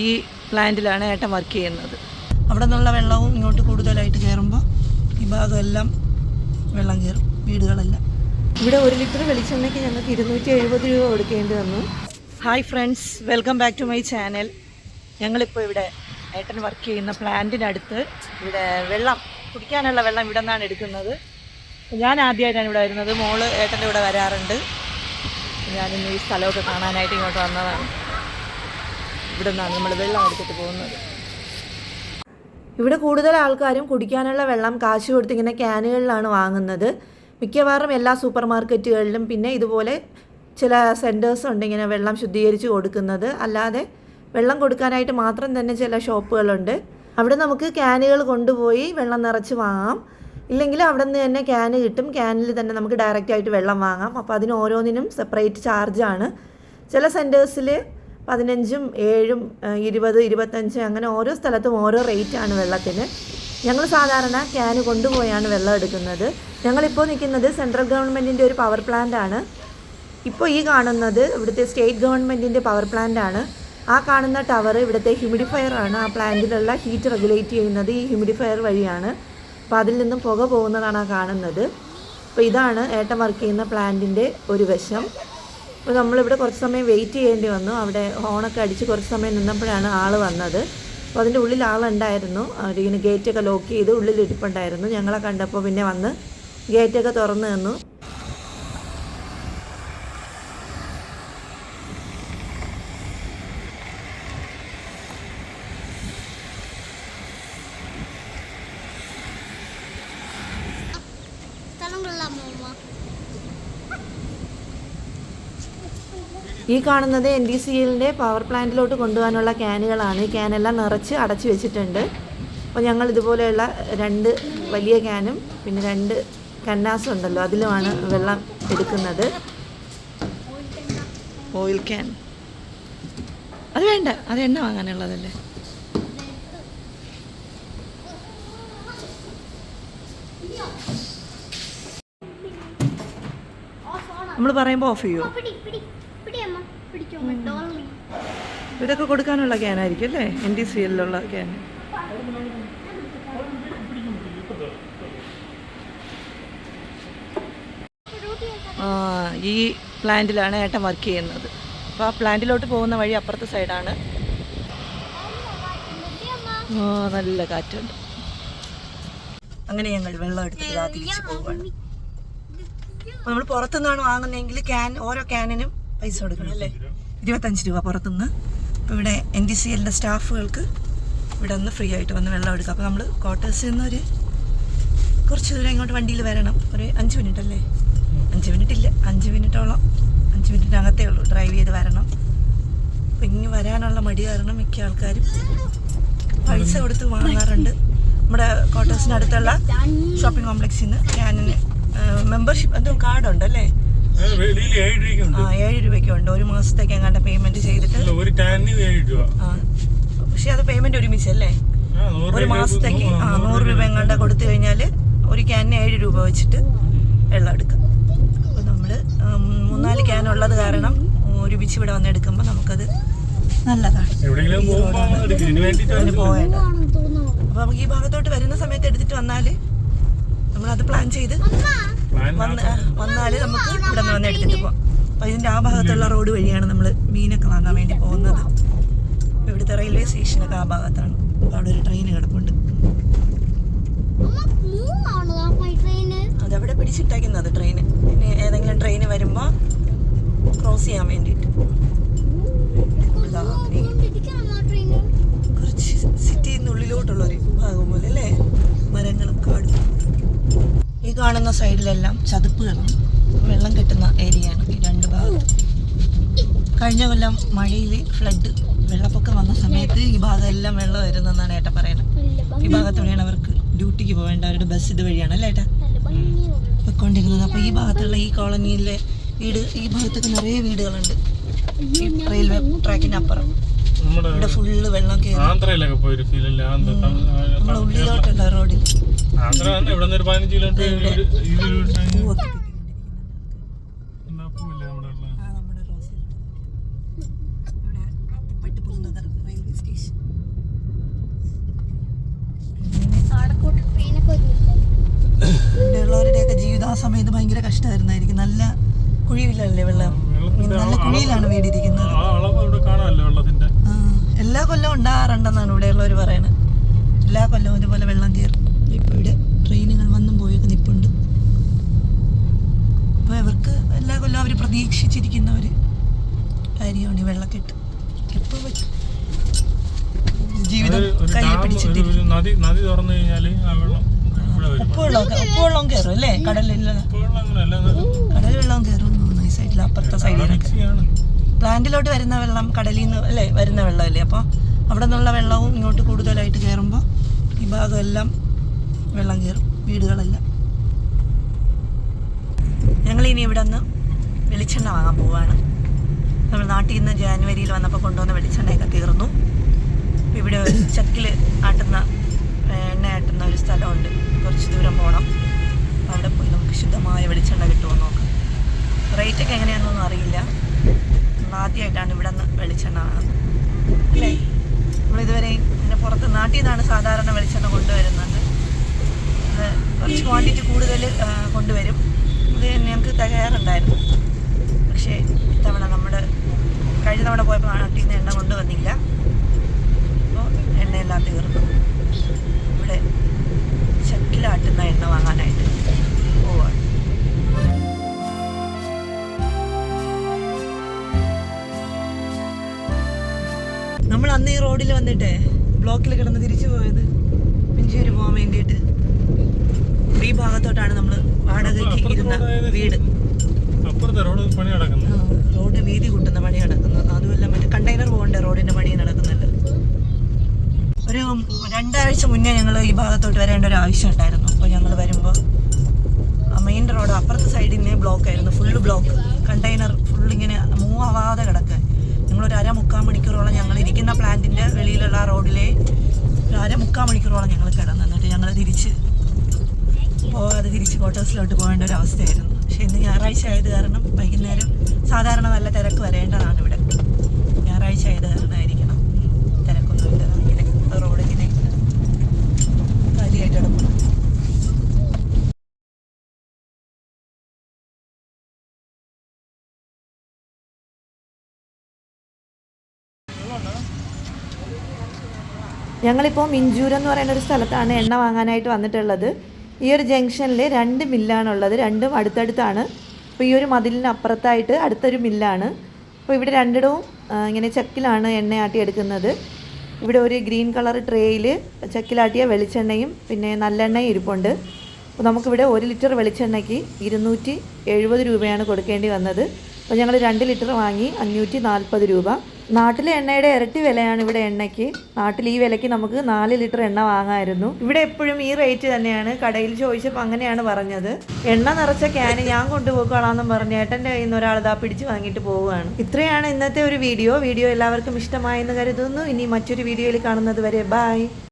ഈ പ്ലാന്റിലാണ് ഏട്ടൻ വർക്ക് ചെയ്യുന്നത്. അവിടെ നിന്നുള്ള വെള്ളവും ഇങ്ങോട്ട് കൂടുതലായിട്ട് കയറുമ്പോൾ ഈ ഭാഗമെല്ലാം വെള്ളം കയറും വീടുകളെല്ലാം. ഇവിടെ ഒരു ലിറ്റർ വെളിച്ചെണ്ണയ്ക്ക് ഞങ്ങൾക്ക് ഇരുന്നൂറ്റി എഴുപത് രൂപ കൊടുക്കേണ്ടി വന്നു. Hi friends welcome back to my channel ഞങ്ങളിപ്പോൾ ഇവിടെ ഏട്ടൻ വർക്ക് ചെയ്യുന്ന പ്ലാന്റിനടുത്ത് ഇവിടെ വെള്ളം കുടിക്കാനുള്ള വെള്ളം ഇവിടെ നിന്നാണ് എടുക്കുന്നത്. ഞാൻ ആദ്യമായിട്ടാണ് ഇവിടെ വരുന്നത്. മോൾ ഏട്ടന്റെ ഇവിടെ വരാറുണ്ട്. ഞാനിന്ന് ഈ സ്ഥലമൊക്കെ കാണാനായിട്ട് ഇങ്ങോട്ട് വന്നതാണ്. ഇവിടെ നിന്നാണ് നമ്മൾ വെള്ളം എടുത്തിട്ട് പോകുന്നത്. ഇവിടെ കൂടുതൽ ആൾക്കാരും കുടിക്കാനുള്ള വെള്ളം കാശ് കൊടുത്ത് ഇങ്ങനെ ക്യാനുകളിലാണ് വാങ്ങുന്നത്. മിക്കവാറും എല്ലാ സൂപ്പർ മാർക്കറ്റുകളിലും പിന്നെ ഇതുപോലെ ചില സെന്റേഴ്സ് ഉണ്ട് ഇങ്ങനെ വെള്ളം ശുദ്ധീകരിച്ച് കൊടുക്കുന്നത്. അല്ലാതെ വെള്ളം കൊടുക്കാനായിട്ട് മാത്രം തന്നെ ചില ഷോപ്പുകളുണ്ട്. അവിടെ നമുക്ക് ക്യാനുകൾ കൊണ്ടുപോയി വെള്ളം നിറച്ച് വാങ്ങാം. ഇല്ലെങ്കിൽ അവിടെ നിന്ന് തന്നെ ക്യാന് കിട്ടും. ക്യാനിൽ തന്നെ നമുക്ക് ഡയറക്റ്റായിട്ട് വെള്ളം വാങ്ങാം. അപ്പോൾ അതിന് ഓരോന്നിനും സെപ്പറേറ്റ് ചാർജാണ് ചില സെന്റേഴ്സിൽ പതിനഞ്ചും ഏഴും ഇരുപത് ഇരുപത്തഞ്ച് അങ്ങനെ ഓരോ സ്ഥലത്തും ഓരോ റേറ്റാണ് വെള്ളത്തിന്. ഞങ്ങൾ സാധാരണ ക്യാന് കൊണ്ടുപോയാണ് വെള്ളം എടുക്കുന്നത്. ഞങ്ങളിപ്പോൾ നിൽക്കുന്നത് സെൻട്രൽ ഗവൺമെന്റിന്റെ ഒരു പവർ പ്ലാന്റ് ആണ്. ഇപ്പോൾ ഈ കാണുന്നത് ഇവിടുത്തെ സ്റ്റേറ്റ് ഗവൺമെന്റിന്റെ പവർ പ്ലാന്റ് ആണ്. ആ കാണുന്ന ടവർ ഇവിടുത്തെ ഹ്യൂമിഡിഫയർ ആണ്. ആ പ്ലാന്റിലുള്ള ഹീറ്റ് റെഗുലേറ്റ് ചെയ്യുന്നത് ഈ ഹ്യൂമിഡിഫയർ വഴിയാണ്. അപ്പോൾ അതിൽ നിന്നും പുക പോകുന്നതാണ് ആ കാണുന്നത്. അപ്പോൾ ഇതാണ് ഏട്ടൻ വർക്ക് ചെയ്യുന്ന പ്ലാന്റിന്റെ ഒരു വശം. അപ്പോൾ നമ്മളിവിടെ കുറച്ച് സമയം വെയിറ്റ് ചെയ്യേണ്ടി വന്നു. അവിടെ ഹോണൊക്കെ അടിച്ച് കുറച്ച് സമയം നിന്നപ്പോഴാണ് ആൾ വന്നത്. അപ്പോൾ അതിന്റെ ഉള്ളിൽ ആളുണ്ടായിരുന്നു. അവരിങ്ങനെ ഗേറ്റൊക്കെ ലോക്ക് ചെയ്ത് ഉള്ളിൽ ഇരിപ്പുണ്ടായിരുന്നു. ഞങ്ങളെ കണ്ടപ്പോൾ പിന്നെ വന്ന് ഗേറ്റൊക്കെ തുറന്നു തന്നു സ്ഥലം കൊള്ളാമോ? ഈ കാണുന്നത് എൻ ഡി സി എല്ലിന്റെ പവർ പ്ലാന്റിലോട്ട് കൊണ്ടുപോകാനുള്ള ക്യാനുകളാണ് ഈ ക്യാനെല്ലാം നിറച്ച് അടച്ചു വെച്ചിട്ടുണ്ട്. അപ്പോൾ ഞങ്ങൾ ഇതുപോലെയുള്ള രണ്ട് വലിയ ക്യാനും പിന്നെ രണ്ട് കന്നാസും ഉണ്ടല്ലോ അതിലുമാണ് വെള്ളം എടുക്കുന്നത്. ഓയിൽ ക്യാൻ അത് വേണ്ട. അത് എണ്ണ വാങ്ങാനുള്ളതല്ലേ? നമ്മൾ പറയുമ്പോൾ ഓഫ് ചെയ്യുമോ ഇതൊക്കെ കൊടുക്കാനുള്ള ക്യാനായിരിക്കും അല്ലേ? എൻ ഡി സി എല്ലിലുള്ള ക്യാൻ ഈ പ്ലാന്റിലാണ് ഏട്ടൻ വർക്ക് ചെയ്യുന്നത്. അപ്പോൾ ആ പ്ലാന്റിലോട്ട് പോകുന്ന വഴി അപ്പുറത്തെ സൈഡാണ് നല്ല കാറ്റുണ്ട്. അങ്ങനെ ഞങ്ങൾ വെള്ളം എടുത്തിട്ട് ഇതാ തിരിച്ച് പോവുകയാണ് നമ്മൾ പുറത്തുനിന്നാണ് വാങ്ങുന്നതെങ്കിൽ ക്യാൻ ഓരോ ക്യാനിനും പൈസ കൊടുക്കണം അല്ലേ? ഇരുപത്തഞ്ച് രൂപ പുറത്തുനിന്ന്. അപ്പോൾ ഇവിടെ എൻ ഡി സി എല്ലിന്റെ സ്റ്റാഫുകൾക്ക് ഇവിടെ നിന്ന് ഫ്രീ ആയിട്ട് വന്ന് വെള്ളം എടുക്കാം. അപ്പോൾ നമ്മൾ ക്വാർട്ടേഴ്സിൽ നിന്ന് ഒരു കുറച്ച് ദൂരം ഇങ്ങോട്ട് വണ്ടിയിൽ വരണം. ഒരു അഞ്ച് മിനിറ്റ് അല്ലേ? അഞ്ച് മിനിറ്റ് ഇല്ല. അഞ്ച് മിനിറ്റോളം അഞ്ച് മിനിറ്റിനകത്തേ ഉള്ളൂ. ഡ്രൈവ് ചെയ്ത് വരണം. അപ്പം ഇനി വരാനുള്ള മടി കാരണം മിക്ക ആൾക്കാരും പൈസ കൊടുത്ത് വാങ്ങാറുണ്ട്. നമ്മുടെ ക്വാർട്ടേഴ്സിനടുത്തുള്ള ഷോപ്പിംഗ് കോംപ്ലക്സിൽ നിന്ന് ഞാനിന് മെമ്പർഷിപ്പ് എന്തോ കാർഡുണ്ട് അല്ലേ ആ ഏഴ് രൂപയ്ക്കുണ്ട് ഒരു മാസത്തേക്ക് എങ്ങാണ്ട് പേയ്മെന്റ് ചെയ്തിട്ട് പക്ഷെ അത് പേയ്മെന്റ് ഒരുമിച്ചല്ലേ? ഒരു മാസത്തേക്ക് ആ നൂറ് രൂപ എങ്ങാണ്ട് കൊടുത്തു കഴിഞ്ഞാൽ ഒരു ക്യാനിന് ഏഴ് രൂപ വെച്ചിട്ട് വെള്ളം എടുക്കാം. അപ്പോൾ നമ്മൾ മൂന്നാൽ ക്യാൻ ഉള്ളത് കാരണം ഒരുമിച്ച് ഇവിടെ വന്ന് എടുക്കുമ്പോൾ നമുക്കത് നല്ലതാണ്. തോന്നുന്നു. അപ്പോൾ നമുക്ക് ഈ ഭാഗത്തോട്ട് വരുന്ന സമയത്ത് എടുത്തിട്ട് വന്നാൽ നമ്മളത് പ്ലാൻ ചെയ്ത് വന്നാൽ നമുക്ക് ഇവിടെ നിന്ന് വന്ന് എടുത്തിട്ട് പോവാം. അപ്പോൾ ഇതിന്റെ ആ ഭാഗത്തുള്ള റോഡ് വഴിയാണ് നമ്മൾ മീനൊക്കെ വാങ്ങാൻ വേണ്ടി പോകുന്നത്. ഇവിടുത്തെ റെയിൽവേ സ്റ്റേഷനൊക്കെ ആ ഭാഗത്താണ്. അപ്പോൾ അവിടെ ഒരു ട്രെയിൻ കിടപ്പുണ്ട്. അതവിടെ പിടിച്ചിട്ടേക്കുന്നത് ട്രെയിൻ ഇനി ഏതെങ്കിലും ട്രെയിൻ വരുമ്പോൾ ക്രോസ് ചെയ്യാൻ വേണ്ടിയിട്ട് ഇതാ, ഈ കൊണ്ടിരിക്കണം ആ ട്രെയിന് കുറച്ച് സിറ്റിയിൽ നിന്ന് ഉള്ളിലോട്ടുള്ളൊരു ഭാഗം പോലെ അല്ലേ മരങ്ങളും കാടും ഈ കാണുന്ന സൈഡിലെല്ലാം ചതുപ്പുകളും വെള്ളം കെട്ടുന്ന ഏരിയയാണ് ഈ രണ്ട് ഭാഗം കഴിഞ്ഞ കൊല്ലം മഴയിൽ ഫ്ലഡ് വെള്ളപ്പൊക്കം വന്ന സമയത്ത് ഈ ഭാഗം എല്ലാം വെള്ളം വരുന്നെന്നാണ് ഏട്ട പറയുന്നത്. ഈ ഭാഗത്തൂടെയാണ് അവർക്ക് ഡ്യൂട്ടിക്ക് പോകേണ്ട അവരുടെ ബസ് ഇത് വഴിയാണ് അല്ലേ ഏട്ടാ? പൊയ്ക്കൊണ്ടിരുന്നത് അപ്പോൾ ഈ ഭാഗത്തുള്ള ഈ കോളനിയിലെ വീട് ഈ ഭാഗത്തൊക്കെ നിറയെ വീടുകളുണ്ട്. ഈ റെയിൽവേ ട്രാക്കിനപ്പുറം. അപ്പുറം ഇവിടെ ഫുള്ള് വെള്ളം കയറി നമ്മളെ ഉള്ളിലോട്ടുള്ള റോഡിൽ ഇവിടെ നിന്ന് ഒരു പതിനഞ്ച് കിലോമീറ്റർ ഇവിടെയുള്ളവരുടെയൊക്കെ ഭയങ്കര കഷ്ടമായിരുന്നായിരിക്കും. നല്ല കുഴിയിലല്ലേ വെള്ളം? നല്ല കുഴിയിലാണ് വീടിരിക്കുന്നത്. എല്ലാ കൊല്ലവും ഉണ്ടാകാറുണ്ടെന്നാണ് ഇവിടെയുള്ളവർ പറയുന്നത് എല്ലാ കൊല്ലവും ഇതുപോലെ വെള്ളം കയറും ഇപ്പോൾ ഇവിടെ ട്രെയിനുകൾ വന്നും പോയൊക്കെ നിൽപ്പുണ്ട് അപ്പോൾ ഇവർക്ക് എല്ലാ കൊല്ലവും അവർ പ്രതീക്ഷിച്ചിരിക്കുന്ന ഒരു കാര്യമാണ് ഈ വെള്ളക്കെട്ട് എപ്പോൾ ജീവിതം ഒരു- നദി നദി തുറന്നു ആ വെള്ളം ഉപ്പുവെള്ളം കയറും അല്ലേ? കടലിൽ കടൽ വെള്ളം കയറും ഈ സൈഡിൽ അപ്പുറത്തെ സൈഡിലൊക്കെ മിക്സിയാണ് പ്ലാന്റിലോട്ട് വരുന്ന വെള്ളം കടലിൽ നിന്ന് അല്ലേ വരുന്ന വെള്ളമല്ലേ? അപ്പോൾ അവിടെ നിന്നുള്ള വെള്ളവും ഇങ്ങോട്ട് കൂടുതലായിട്ട് കയറുമ്പോൾ ഈ ഭാഗമെല്ലാം വെള്ളം കയറും വീടുകളെല്ലാം. ഞങ്ങൾ ഇനി ഇവിടെ നിന്ന് വെളിച്ചെണ്ണ വാങ്ങാൻ പോവാണ്. നമ്മൾ നാട്ടിൽ നിന്ന് ജാനുവരിയിൽ വന്നപ്പോൾ കൊണ്ടുവന്ന വെളിച്ചെണ്ണയൊക്കെ തീർന്നു. ഇവിടെ ചക്കിൽ ആട്ടുന്ന എണ്ണ ആട്ടുന്ന ഒരു സ്ഥലമുണ്ട്. കുറച്ച് ദൂരം പോകണം അവിടെ പോയി നമുക്ക് ശുദ്ധമായ വെളിച്ചെണ്ണ കിട്ടുമോ നോക്കാം. റേറ്റൊക്കെ എങ്ങനെയാണെന്നൊന്നും അറിയില്ല. ആദ്യമായിട്ടാണ് ഇവിടെ നിന്ന് വെളിച്ചെണ്ണ അല്ലേ? നമ്മളിതുവരെ ഇങ്ങനെ പുറത്ത് നാട്ടിൽ നിന്നാണ് സാധാരണ വെളിച്ചെണ്ണ കൊണ്ടുവരുന്നത്. കുറച്ച് ക്വാണ്ടിറ്റി കൂടുതൽ കൊണ്ടുവരും. ഇത് ഞങ്ങൾക്ക് നമ്മൾ അന്ന് ഈ റോഡിൽ വന്നിട്ടേ ബ്ലോക്കിൽ കിടന്ന് തിരിച്ചു പോയത് പിഞ്ചൂര് പോകാൻ വേണ്ടിയിട്ട്. ഈ ഭാഗത്തോട്ടാണ് നമ്മൾ വാടകയ്ക്ക് ഇരുന്ന വീട്. റോഡ് വീതി കൂട്ടുന്ന പണി നടക്കുന്നു. അതുമല്ല മറ്റേ കണ്ടെയ്നർ പോകണ്ട റോഡിന്റെ പണി നടക്കുന്നുണ്ട്. ഒരു രണ്ടാഴ്ച മുന്നേ ഞങ്ങൾ ഈ ഭാഗത്തോട്ട് വരേണ്ട ഒരു ആവശ്യം ഉണ്ടായിരുന്നു. അപ്പോൾ ഞങ്ങൾ വരുമ്പോൾ മെയിൻ റോഡ് അപ്പുറത്തെ സൈഡിൽ നിന്ന് ബ്ലോക്ക് ആയിരുന്നു. ഫുള്ള് ബ്ലോക്ക് കണ്ടെയ്നർ ഫുൾ ഇങ്ങനെ മൂവ് ആവാതെ മുക്കാൽ മണിക്കൂറോളം ഞങ്ങൾ ഇരിക്കുന്ന പ്ലാന്റിന്റെ വെളിയിലുള്ള റോഡിലെ അര മുക്കാൽ മണിക്കൂറോളം ഞങ്ങൾ കിടന്നു. എന്നിട്ട് ഞങ്ങൾ തിരിച്ച് പോകാതെ തിരിച്ച് ക്വാർട്ടേഴ്സിലോട്ട് പോകേണ്ട ഒരു അവസ്ഥയായിരുന്നു. പക്ഷേ ഇന്ന് ഞായറാഴ്ച ആയത് കാരണം വൈകുന്നേരം സാധാരണ നല്ല തിരക്ക് വരേണ്ടതാണ് ഇവിടെ. ഞങ്ങളിപ്പോൾ മിഞ്ചൂർ എന്ന് പറയുന്ന ഒരു സ്ഥലത്താണ് എണ്ണ വാങ്ങാനായിട്ട് വന്നിട്ടുള്ളത്. ഈ ഒരു ജംഗ്ഷനിൽ രണ്ട് മില്ലാണുള്ളത്. രണ്ടും അടുത്തടുത്താണ്. അപ്പോൾ ഈ ഒരു മതിലിന് അപ്പുറത്തായിട്ട് അടുത്തൊരു മില്ലാണ്. അപ്പോൾ ഇവിടെ രണ്ടിടവും ഇങ്ങനെ ചക്കിലാണ് എണ്ണയാട്ടി എടുക്കുന്നത്. ഇവിടെ ഒരു ഗ്രീൻ കളർ ട്രേയിൽ ചക്കിലാട്ടിയ വെളിച്ചെണ്ണയും പിന്നെ നല്ലെണ്ണയും ഇരിപ്പുണ്ട്. അപ്പോൾ നമുക്കിവിടെ ഒരു ലിറ്റർ വെളിച്ചെണ്ണയ്ക്ക് ഇരുന്നൂറ്റി എഴുപത് രൂപയാണ് കൊടുക്കേണ്ടി വന്നത്. അപ്പോൾ ഞങ്ങൾ രണ്ട് ലിറ്റർ വാങ്ങി അഞ്ഞൂറ്റി നാൽപ്പത് രൂപ. നാട്ടിലെ എണ്ണയുടെ ഇരട്ടി വിലയാണ് ഇവിടെ എണ്ണയ്ക്ക്. നാട്ടിൽ ഈ വിലയ്ക്ക് നമുക്ക് നാല് ലിറ്റർ എണ്ണ വാങ്ങാമായിരുന്നു ഇവിടെ എപ്പോഴും ഈ റേറ്റ് തന്നെയാണ്. കടയിൽ ചോദിച്ചപ്പോൾ അങ്ങനെയാണ് പറഞ്ഞത്. എണ്ണ നിറച്ച ക്യാന് ഞാൻ കൊണ്ടുപോയിക്കോളാമെന്നും പറഞ്ഞ് ഏട്ടന്റെ കയ്യിൽ നിന്ന് ഒരാൾ ഇതാ പിടിച്ച് വാങ്ങിയിട്ട് പോവുകയാണ്. ഇത്രയാണ് ഇന്നത്തെ ഒരു വീഡിയോ. വീഡിയോ എല്ലാവർക്കും ഇഷ്ടമായെന്ന് കരുതുന്നു. ഇനി മറ്റൊരു വീഡിയോയിൽ കാണുന്നത് വരെ ബൈ.